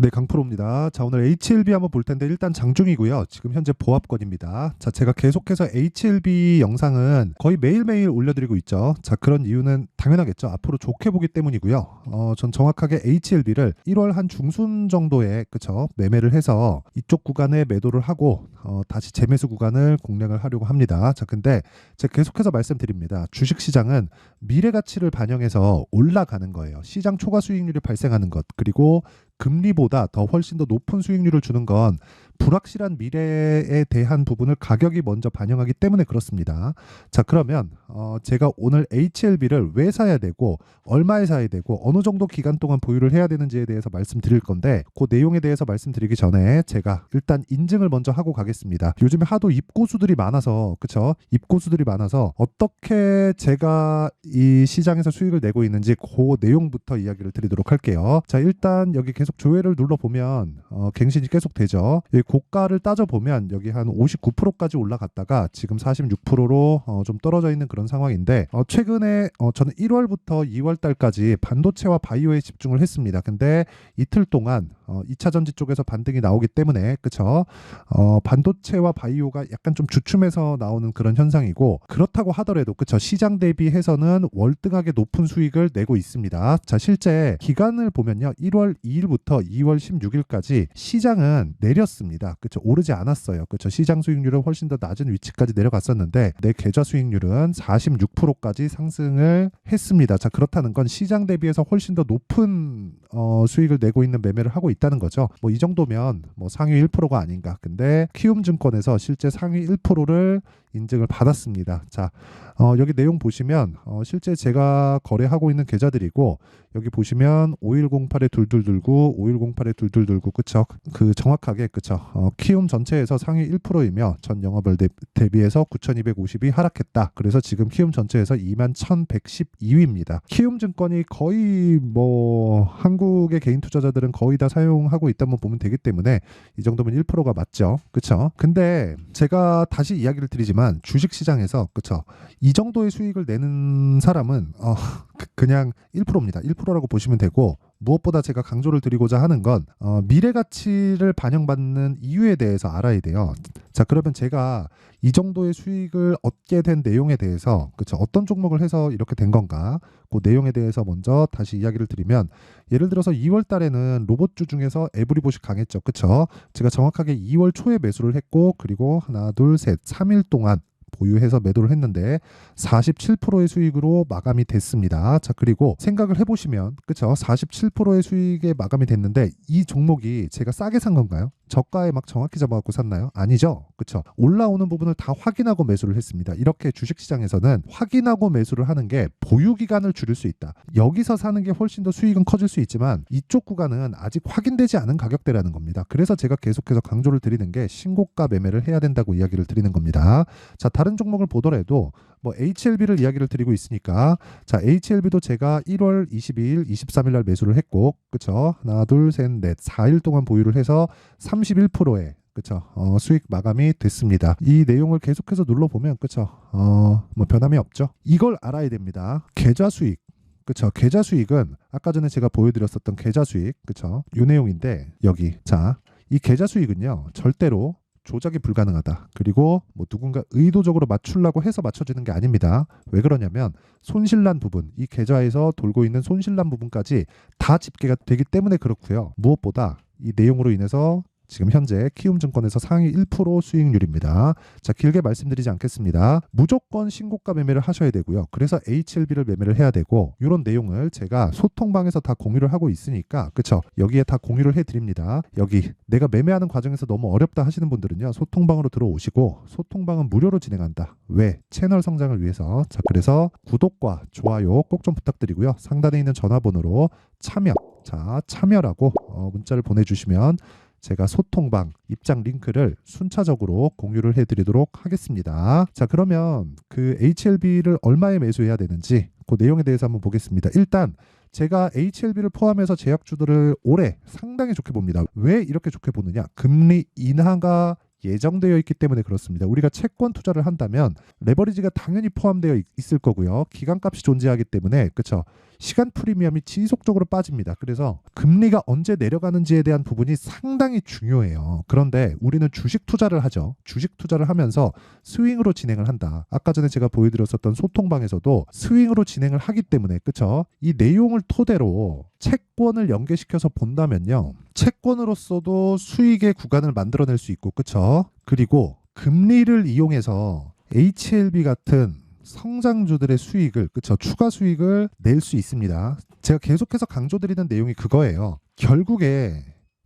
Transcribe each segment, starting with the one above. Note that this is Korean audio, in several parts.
네, 강프로입니다. 자, 오늘 HLB 한번 볼 텐데 일단 장중이고요. 지금 현재 보합권입니다. 자, 제가 계속해서 HLB 영상은 거의 매일매일 올려드리고 있죠. 자, 그런 이유는 당연하겠죠. 앞으로 좋게 보기 때문이고요. 어, 전 정확하게 HLB를 1월 한 중순 정도에 그쵸 매매를 해서 이쪽 구간에 매도를 하고 어, 다시 재매수 구간을 공략을 하려고 합니다. 자, 근데 제가 계속해서 말씀드립니다. 주식 시장은 미래 가치를 반영해서 올라가는 거예요. 시장 초과 수익률이 발생하는 것 그리고 금리보다 더 훨씬 더 높은 수익률을 주는 건 불확실한 미래에 대한 부분을 가격이 먼저 반영하기 때문에 그렇습니다. 자 그러면 어, 제가 오늘 HLB를 왜 사야 되고 얼마에 사야 되고 어느 정도 기간 동안 보유를 해야 되는지에 대해서 말씀드릴 건데 그 내용에 대해서 말씀드리기 전에 제가 일단 인증을 먼저 하고 가겠습니다. 요즘에 하도 입고수들이 많아서 그쵸 입고수들이 많아서 어떻게 제가 이 시장에서 수익을 내고 있는지 그 내용부터 이야기를 드리도록 할게요. 자 일단 여기 계속 조회를 눌러 보면 어, 갱신이 계속 되죠. 이 고가를 따져 보면 여기 한 59%까지 올라갔다가 지금 46%로 어, 좀 떨어져 있는 그런 상황인데 어, 최근에 어, 저는 1월부터 2월 달까지 반도체와 바이오에 집중을 했습니다. 근데 이틀 동안 어, 2차 전지 쪽에서 반등이 나오기 때문에 그쵸 어, 반도체와 바이오가 약간 좀 주춤해서 나오는 그런 현상이고 그렇다고 하더라도 그쵸 시장 대비해서는 월등하게 높은 수익을 내고 있습니다. 자 실제 기간을 보면요 1월 2일부터 2월 16일까지 시장은 내렸습니다. 그쵸 오르지 않았어요. 그쵸 시장 수익률은 훨씬 더 낮은 위치까지 내려갔었는데 내 계좌 수익률은 46%까지 상승을 했습니다. 자 그렇다는 건 시장 대비해서 훨씬 더 높은 어, 수익을 내고 있는 매매를 하고 있다는 거죠. 뭐 이 정도면 뭐 상위 1%가 아닌가. 근데 키움증권에서 실제 상위 1%를 인증을 받았습니다. 자, 어, 여기 내용 보시면 어, 실제 제가 거래하고 있는 계좌들이고 여기 보시면 5108에 둘둘둘구, 5108에 둘둘둘구 그쵸? 그 정확하게 그쵸? 어, 키움 전체에서 상위 1%이며 전 영업을 대, 대비해서 9,250이 하락했다. 그래서 지금 키움 전체에서 21,112위입니다. 키움 증권이 거의 뭐 한국의 개인 투자자들은 거의 다 사용하고 있다면 보면 되기 때문에 이 정도면 1%가 맞죠. 그쵸? 근데 제가 다시 이야기를 드리지만 주식 시장에서 그쵸? 이 정도의 수익을 내는 사람은 어, 그, 냥 1%입니다. 1%라고 보시면 되고 무엇보다 제가 강조를 드리고자 하는 건 어, 미래 가치를 반영받는 이유에 대해서 알아야 돼요. 자 그러면 제가 이 정도의 수익을 얻게 된 내용에 대해서 그쵸 어떤 종목을 해서 이렇게 된 건가? 그 내용에 대해서 먼저 다시 이야기를 드리면 예를 들어서 2월 달에는 로봇주 중에서 에브리봇이 강했죠. 그쵸? 제가 정확하게 2월 초에 매수를 했고 그리고 하나 둘 셋 3일 동안 보유해서 매도를 했는데 47%의 수익으로 마감이 됐습니다. 자, 그리고 생각을 해보시면, 그쵸? 47%의 수익에 마감이 됐는데 이 종목이 제가 싸게 산 건가요? 저가에 막 정확히 잡아갖고 샀나요? 아니죠. 그쵸? 올라오는 부분을 다 확인하고 매수를 했습니다. 이렇게 주식시장에서는 확인하고 매수를 하는 게 보유 기간을 줄일 수 있다. 여기서 사는 게 훨씬 더 수익은 커질 수 있지만 이쪽 구간은 아직 확인되지 않은 가격대라는 겁니다. 그래서 제가 계속해서 강조를 드리는 게 신고가 매매를 해야 된다고 이야기를 드리는 겁니다. 자, 다른 종목을 보더라도 뭐 HLB를 이야기를 드리고 있으니까. 자 HLB도 제가 1월 22일, 23일 날 매수를 했고 그쵸? 하나 둘 셋 넷 4일 동안 보유를 해서 31%에 그쵸? 어, 수익 마감이 됐습니다. 이 내용을 계속해서 눌러보면 그쵸? 어뭐 변함이 없죠. 이걸 알아야 됩니다. 계좌 수익 그쵸? 계좌 수익은 아까 전에 제가 보여드렸었던 계좌 수익 그쵸? 요 내용인데 여기. 자 이 계좌 수익은요 절대로 조작이 불가능하다. 그리고 뭐 누군가 의도적으로 맞추려고 해서 맞춰지는 게 아닙니다. 왜 그러냐면 손실난 부분, 이 계좌에서 돌고 있는 손실난 부분까지 다 집계가 되기 때문에 그렇고요. 무엇보다 이 내용으로 인해서 지금 현재 키움증권에서 상위 1% 수익률입니다. 자, 길게 말씀드리지 않겠습니다. 무조건 신고가 매매를 하셔야 되고요. 그래서 HLB를 매매를 해야 되고 이런 내용을 제가 소통방에서 다 공유를 하고 있으니까 그쵸? 여기에 다 공유를 해드립니다. 여기 내가 매매하는 과정에서 너무 어렵다 하시는 분들은요. 소통방으로 들어오시고 소통방은 무료로 진행한다. 왜? 채널 성장을 위해서. 자, 그래서 구독과 좋아요 꼭 좀 부탁드리고요. 상단에 있는 전화번호로 참여 자 참여라고 어, 문자를 보내주시면 제가 소통방 입장 링크를 순차적으로 공유를 해드리도록 하겠습니다. 자 그러면 그 HLB를 얼마에 매수해야 되는지 그 내용에 대해서 한번 보겠습니다. 일단 제가 HLB를 포함해서 제약주들을 올해 상당히 좋게 봅니다. 왜 이렇게 좋게 보느냐? 금리 인하가 예정되어 있기 때문에 그렇습니다. 우리가 채권 투자를 한다면 레버리지가 당연히 포함되어 있, 을 거고요. 기간값이 존재하기 때문에 그렇죠. 시간 프리미엄이 지속적으로 빠집니다. 그래서 금리가 언제 내려가는지에 대한 부분이 상당히 중요해요. 그런데 우리는 주식 투자를 하죠. 주식 투자를 하면서 스윙으로 진행을 한다. 아까 전에 제가 보여드렸었던 소통방에서도 스윙으로 진행을 하기 때문에 그쵸? 이 내용을 토대로 채권을 연계시켜서 본다면요. 채권으로서도 수익의 구간을 만들어낼 수 있고 그쵸? 그리고 금리를 이용해서 HLB 같은 성장주들의 수익을 그쵸 추가 수익을 낼 수 있습니다. 제가 계속해서 강조드리는 내용이 그거예요. 결국에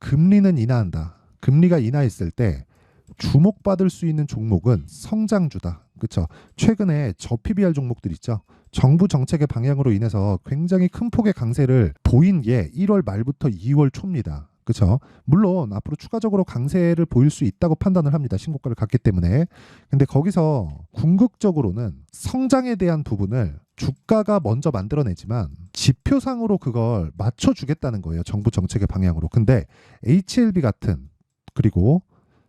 금리는 인하한다. 금리가 인하했을 때 주목받을 수 있는 종목은 성장주다. 그쵸 최근에 저PBR 종목들 있죠. 정부 정책의 방향으로 인해서 굉장히 큰 폭의 강세를 보인 게 1월 말부터 2월 초입니다. 그렇죠. 물론 앞으로 추가적으로 강세를 보일 수 있다고 판단을 합니다. 신고가를 갔기 때문에. 근데 거기서 궁극적으로는 성장에 대한 부분을 주가가 먼저 만들어내지만 지표상으로 그걸 맞춰주겠다는 거예요. 정부 정책의 방향으로. 근데 HLB 같은 그리고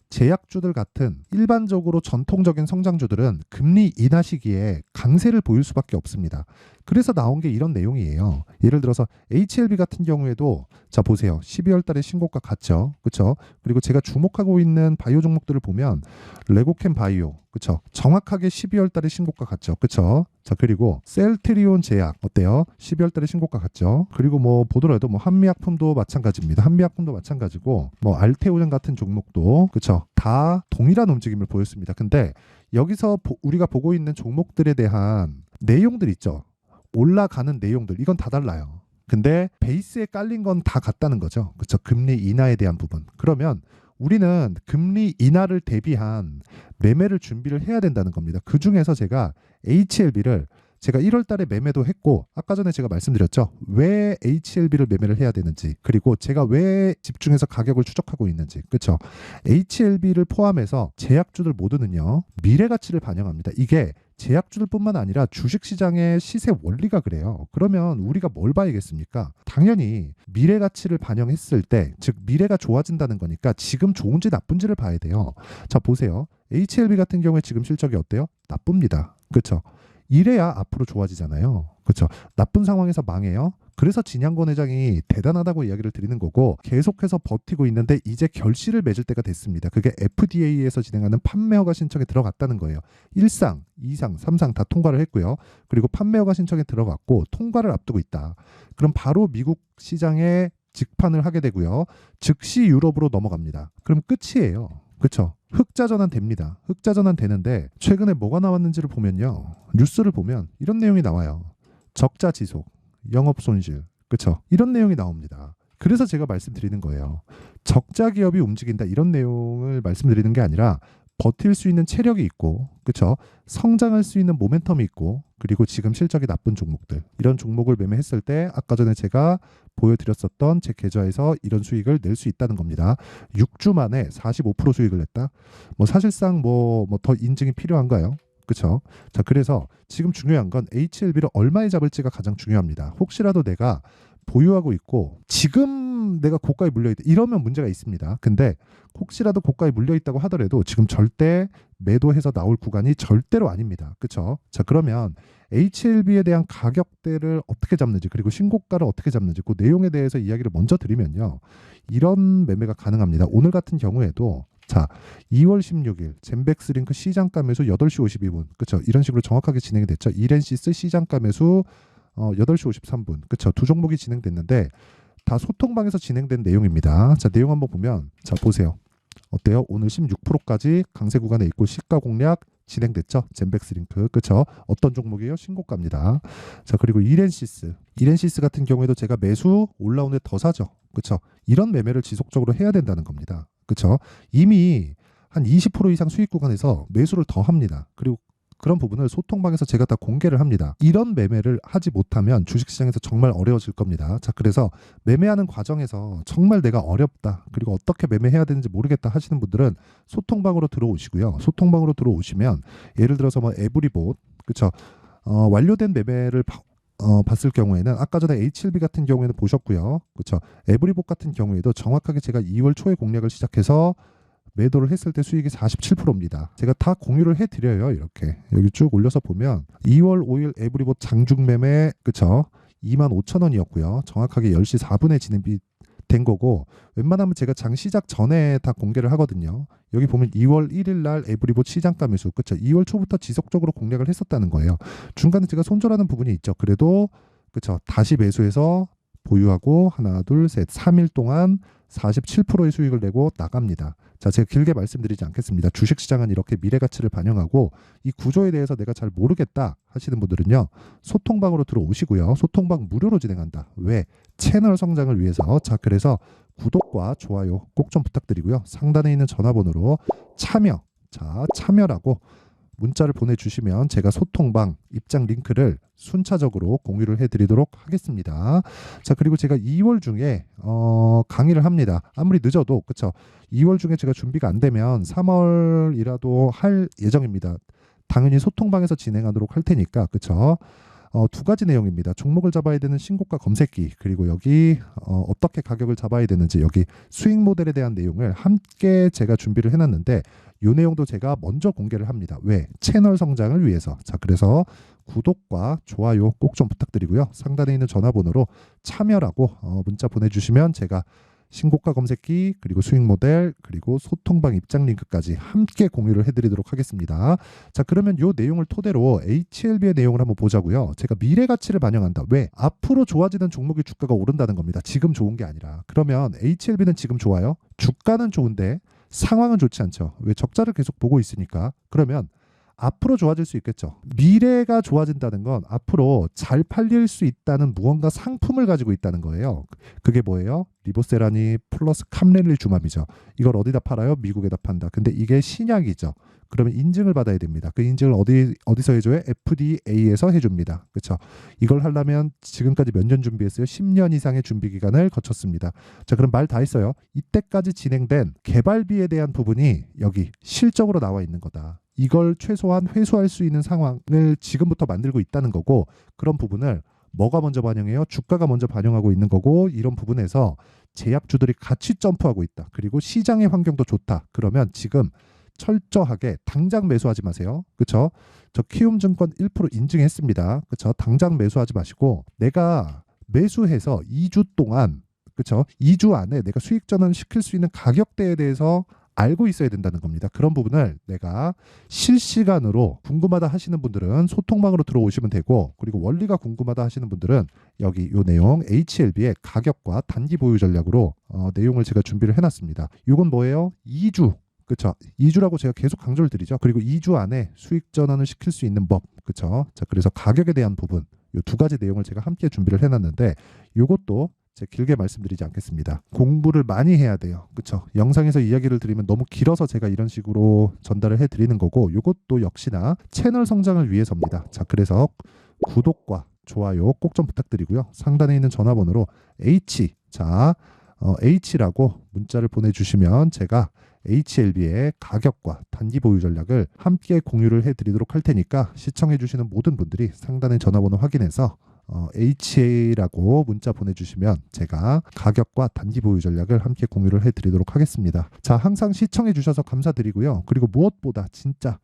제약주들 같은 일반적으로 전통적인 성장주들은 금리 인하 시기에 강세를 보일 수밖에 없습니다. 그래서 나온 게 이런 내용이에요. 예를 들어서 HLB 같은 경우에도 자 보세요. 12월 달에 신고가 갔죠. 그렇죠? 그리고 제가 주목하고 있는 바이오 종목들을 보면 레고캠 바이오 그렇죠? 정확하게 12월 달에 신고가 갔죠. 그렇죠? 자 그리고 셀트리온 제약 어때요? 12월 달에 신고가 갔죠. 그리고 뭐 보더라도 뭐 한미약품도 마찬가지입니다. 한미약품도 마찬가지고 뭐 알테오젠 같은 종목도 그렇죠? 다 동일한 움직임을 보였습니다. 근데 여기서 보, 우리가 보고 있는 종목들에 대한 내용들 있죠. 올라가는 내용들 이건 다 달라요. 근데 베이스에 깔린 건 다 같다는 거죠. 그렇죠? 금리 인하에 대한 부분. 그러면 우리는 금리 인하를 대비한 매매를 준비를 해야 된다는 겁니다. 그 중에서 제가 HLB를 제가 1월 달에 매매도 했고 아까 전에 제가 말씀드렸죠. 왜 HLB를 매매를 해야 되는지 그리고 제가 왜 집중해서 가격을 추적하고 있는지. 그렇죠? HLB를 포함해서 제약주들 모두는요. 미래 가치를 반영합니다. 이게 제약주들뿐만 아니라 주식시장의 시세 원리가 그래요. 그러면 우리가 뭘 봐야겠습니까? 당연히 미래 가치를 반영했을 때, 즉 미래가 좋아진다는 거니까 지금 좋은지 나쁜지를 봐야 돼요. 자 보세요. HLB 같은 경우에 지금 실적이 어때요? 나쁩니다. 그렇죠? 이래야 앞으로 좋아지잖아요. 그렇죠? 나쁜 상황에서 망해요. 그래서 진양권 회장이 대단하다고 이야기를 드리는 거고 계속해서 버티고 있는데 이제 결실을 맺을 때가 됐습니다. 그게 FDA에서 진행하는 판매 허가 신청에 들어갔다는 거예요. 1상, 2상, 3상 다 통과를 했고요. 그리고 판매 허가 신청에 들어갔고 통과를 앞두고 있다. 그럼 바로 미국 시장에 직판을 하게 되고요. 즉시 유럽으로 넘어갑니다. 그럼 끝이에요. 그렇죠? 흑자 전환 됩니다. 흑자 전환 되는데 최근에 뭐가 나왔는지를 보면요. 뉴스를 보면 이런 내용이 나와요. 적자 지속, 영업 손실, 그렇죠? 이런 내용이 나옵니다. 그래서 제가 말씀드리는 거예요. 적자 기업이 움직인다 이런 내용을 말씀드리는 게 아니라 버틸 수 있는 체력이 있고, 그렇죠? 성장할 수 있는 모멘텀이 있고, 그리고 지금 실적이 나쁜 종목들 이런 종목을 매매했을 때 아까 전에 제가 보여드렸었던 제 계좌에서 이런 수익을 낼 수 있다는 겁니다. 6주 만에 45% 수익을 냈다. 뭐 사실상 뭐 뭐 더 인증이 필요한가요? 그렇죠? 자, 그래서 지금 중요한 건 HLB를 얼마에 잡을지가 가장 중요합니다. 혹시라도 내가 보유하고 있고 지금 내가 고가에 물려 있다 이러면 문제가 있습니다. 근데 혹시라도 고가에 물려 있다고 하더라도 지금 절대 매도해서 나올 구간이 절대로 아닙니다. 그렇죠? 자, 그러면 HLB에 대한 가격대를 어떻게 잡는지 그리고 신고가를 어떻게 잡는지 그 내용에 대해서 이야기를 먼저 드리면요. 이런 매매가 가능합니다. 오늘 같은 경우에도 자, 2월 16일 젠백스 링크 시장가 매수 8시 52분. 그렇죠? 이런 식으로 정확하게 진행이 됐죠. 이렌시스 시장가 매수 어, 8시 53분. 그렇죠? 두 종목이 진행됐는데 다 소통방에서 진행된 내용입니다. 자, 내용 한번 보면 자, 보세요. 어때요? 오늘 16%까지 강세 구간에 있고 시가 공략 진행됐죠. 젠백스 링크. 그렇죠? 어떤 종목이에요? 신고가입니다. 자, 그리고 이렌시스. 이렌시스 같은 경우에도 제가 매수 올라오는데 더 사죠. 그렇죠? 이런 매매를 지속적으로 해야 된다는 겁니다. 그렇죠? 이미 한 20% 이상 수익 구간에서 매수를 더 합니다. 그리고 그런 부분을 소통방에서 제가 다 공개를 합니다. 이런 매매를 하지 못하면 주식시장에서 정말 어려워질 겁니다. 자, 그래서 매매하는 과정에서 정말 내가 어렵다. 그리고 어떻게 매매해야 되는지 모르겠다 하시는 분들은 소통방으로 들어오시고요. 소통방으로 들어오시면 예를 들어서 뭐 에브리봇, 그쵸? 어, 완료된 매매를 어, 봤을 경우에는 아까 전에 H7B 같은 경우에는 보셨고요. 그렇죠. 에브리봇 같은 경우에도 정확하게 제가 2월 초에 공략을 시작해서 매도를 했을 때 수익이 47%입니다. 제가 다 공유를 해 드려요. 이렇게. 여기 쭉 올려서 보면 2월 5일 에브리봇 장중 매매 그쵸? 25,000원이었고요. 정확하게 10시 4분에 진행이 된 거고 웬만하면 제가 장 시작 전에 다 공개를 하거든요. 여기 보면 2월 1일 날 에브리봇 시장가 매수 그렇죠. 2월 초부터 지속적으로 공략을 했었다는 거예요. 중간에 제가 손절하는 부분이 있죠. 그래도 그렇죠. 다시 매수해서 보유하고 하나 둘 셋 3일 동안 47%의 수익을 내고 나갑니다. 자, 제가 길게 말씀드리지 않겠습니다. 주식 시장은 이렇게 미래 가치를 반영하고 이 구조에 대해서 내가 잘 모르겠다 하시는 분들은요. 소통방으로 들어오시고요. 소통방 무료로 진행한다. 왜? 채널 성장을 위해서. 자, 그래서 구독과 좋아요 꼭 좀 부탁드리고요. 상단에 있는 전화번호로 참여. 자, 참여라고 문자를 보내주시면 제가 소통방 입장 링크를 순차적으로 공유를 해드리도록 하겠습니다. 자 그리고 제가 2월 중에 어, 강의를 합니다. 아무리 늦어도 그쵸 2월 중에 제가 준비가 안 되면 3월이라도 할 예정입니다. 당연히 소통방에서 진행하도록 할 테니까 그쵸 어, 두 가지 내용입니다. 종목을 잡아야 되는 신고가 검색기 그리고 여기 어, 어떻게 가격을 잡아야 되는지 여기 수익 모델에 대한 내용을 함께 제가 준비를 해놨는데 이 내용도 제가 먼저 공개를 합니다. 왜? 채널 성장을 위해서. 자, 그래서 구독과 좋아요 꼭 좀 부탁드리고요. 상단에 있는 전화번호로 참여라고 어, 문자 보내주시면 제가 신고가 검색기 그리고 수익 모델 그리고 소통방 입장 링크까지 함께 공유를 해드리도록 하겠습니다. 자 그러면 요 내용을 토대로 HLB의 내용을 한번 보자고요. 제가 미래 가치를 반영한다. 왜? 앞으로 좋아지는 종목의 주가가 오른다는 겁니다. 지금 좋은 게 아니라. 그러면 HLB는 지금 좋아요. 주가는 좋은데 상황은 좋지 않죠. 왜 적자를 계속 보고 있으니까. 그러면 앞으로 좋아질 수 있겠죠. 미래가 좋아진다는 건 앞으로 잘 팔릴 수 있다는 무언가 상품을 가지고 있다는 거예요. 그게 뭐예요? 리보세라니 플러스 캄렐리 주맘이죠. 이걸 어디다 팔아요? 미국에다 판다. 근데 이게 신약이죠. 그러면 인증을 받아야 됩니다. 그 인증을 어디 어디서 해줘요? FDA에서 해줍니다. 그렇죠? 이걸 하려면 지금까지 몇 년 준비했어요? 10년 이상의 준비 기간을 거쳤습니다. 자, 그럼 말 다 했어요. 이때까지 진행된 개발비에 대한 부분이 여기 실적으로 나와 있는 거다. 이걸 최소한 회수할 수 있는 상황을 지금부터 만들고 있다는 거고 그런 부분을 뭐가 먼저 반영해요? 주가가 먼저 반영하고 있는 거고 이런 부분에서 제약주들이 같이 점프하고 있다. 그리고 시장의 환경도 좋다. 그러면 지금 철저하게 당장 매수하지 마세요. 그렇죠? 저 키움증권 1% 인증했습니다. 그렇죠? 당장 매수하지 마시고 내가 매수해서 2주 동안 그렇죠? 2주 안에 내가 수익 전환 시킬 수 있는 가격대에 대해서 알고 있어야 된다는 겁니다. 그런 부분을 내가 실시간으로 궁금하다 하시는 분들은 소통방으로 들어오시면 되고 그리고 원리가 궁금하다 하시는 분들은 여기 요 내용 HLB의 가격과 단기 보유 전략으로 어, 내용을 제가 준비를 해놨습니다. 이건 뭐예요? 2주 그렇죠. 2주라고 제가 계속 강조를 드리죠. 그리고 2주 안에 수익 전환을 시킬 수 있는 법. 그렇죠. 자, 그래서 가격에 대한 부분 이 두 가지 내용을 제가 함께 준비를 해 놨는데 이것도 제가 길게 말씀드리지 않겠습니다. 공부를 많이 해야 돼요. 그렇죠? 영상에서 이야기를 드리면 너무 길어서 제가 이런 식으로 전달을 해 드리는 거고 이것도 역시나 채널 성장을 위해서입니다. 자, 그래서 구독과 좋아요 꼭 좀 부탁드리고요. 상단에 있는 전화번호로 H 자 어, H라고 문자를 보내주시면 제가 HLB의 가격과 단기 보유 전략을 함께 공유를 해드리도록 할 테니까 시청해주시는 모든 분들이 상단의 전화번호 확인해서 어, HA라고 문자 보내주시면 제가 가격과 단기 보유 전략을 함께 공유를 해드리도록 하겠습니다. 자, 항상 시청해주셔서 감사드리고요. 그리고 무엇보다 진짜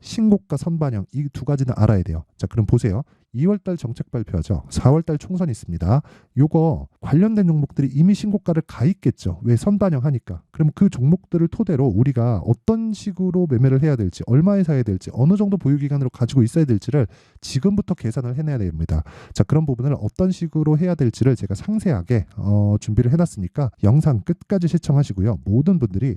신고가 선반영 이 두 가지는 알아야 돼요. 자, 그럼 보세요. 2월달 정책 발표하죠. 4월달 총선 있습니다. 요거 관련된 종목들이 이미 신고가를 가 있겠죠. 왜 선반영하니까. 그럼 그 종목들을 토대로 우리가 어떤 식으로 매매를 해야 될지, 얼마에 사야 될지, 어느 정도 보유 기간으로 가지고 있어야 될지를 지금부터 계산을 해내야 됩니다. 자, 그런 부분을 어떤 식으로 해야 될지를 제가 상세하게 어, 준비를 해놨으니까 영상 끝까지 시청하시고요. 모든 분들이